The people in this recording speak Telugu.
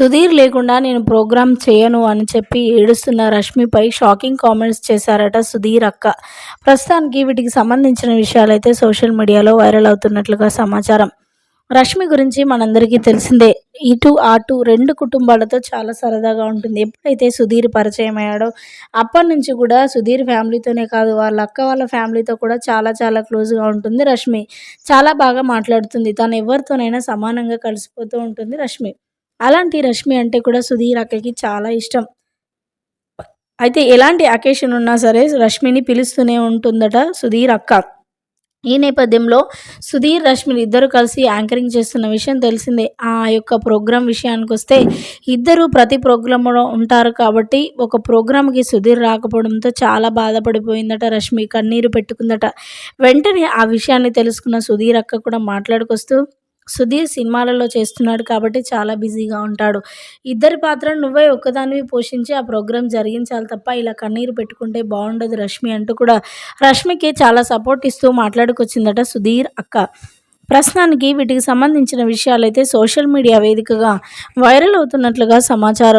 సుధీర్ లేకుండా నేను ప్రోగ్రామ్ చేయను అని చెప్పి ఏడుస్తున్న రష్మిపై షాకింగ్ కామెంట్స్ చేశారట సుధీర్ అక్క. ప్రస్తుతానికి వీటికి సంబంధించిన విషయాలైతే సోషల్ మీడియాలో వైరల్ అవుతున్నట్లుగా సమాచారం. రష్మి గురించి మనందరికీ తెలిసిందే ఇటు అటు రెండు కుటుంబాలతో చాలా సరదాగా ఉంటుంది. ఎప్పుడైతే సుధీర్ పరిచయం అయ్యాడో అప్పటి నుంచి కూడా సుధీర్ ఫ్యామిలీతోనే కాదు వాళ్ళ అక్క వాళ్ళ ఫ్యామిలీతో కూడా చాలా చాలా క్లోజ్గా ఉంటుంది రష్మి. చాలా బాగా మాట్లాడుతుంది తను ఎవరితోనైనా సమానంగా కలిసిపోతూ ఉంటుంది రష్మి. అలాంటి రష్మి అంటే కూడా సుధీర్ అక్కకి చాలా ఇష్టం. అయితే ఎలాంటి అకేషన్ ఉన్నా సరే రష్మిని పిలుస్తూనే ఉంటుందట సుధీర్ అక్క. ఈ నేపథ్యంలో సుధీర్ రష్మిని ఇద్దరు కలిసి యాంకరింగ్ చేస్తున్న విషయం తెలిసిందే. ఆ యొక్క ప్రోగ్రాం విషయానికి వస్తే ఇద్దరు ప్రతి ప్రోగ్రాంలో ఉంటారు కాబట్టి ఒక ప్రోగ్రాంకి సుధీర్ రాకపోవడంతో చాలా బాధపడిపోయిందట రష్మి కన్నీరు పెట్టుకుందట. వెంటనే ఆ విషయాన్ని తెలుసుకున్న సుధీర్ అక్క కూడా మాట్లాడుకొస్తూ సుధీర్ సినిమాలలో చేస్తున్నాడు కాబట్టి చాలా బిజీగా ఉంటాడు. ఇద్దరి పాత్రను నువ్వే ఒక్కదానివి పోషించి ఆ ప్రోగ్రాం జరిగించాలి తప్ప ఇలా కన్నీరు పెట్టుకుంటే బాగుండదు రష్మి అంటూ కూడా రష్మికి చాలా సపోర్ట్ ఇస్తూ మాట్లాడుకొచ్చిందట సుధీర్ అక్క. ప్రస్తుతానికి వీటికి సంబంధించిన విషయాలైతే సోషల్ మీడియా వేదికగా వైరల్ అవుతున్నట్లుగా సమాచారం.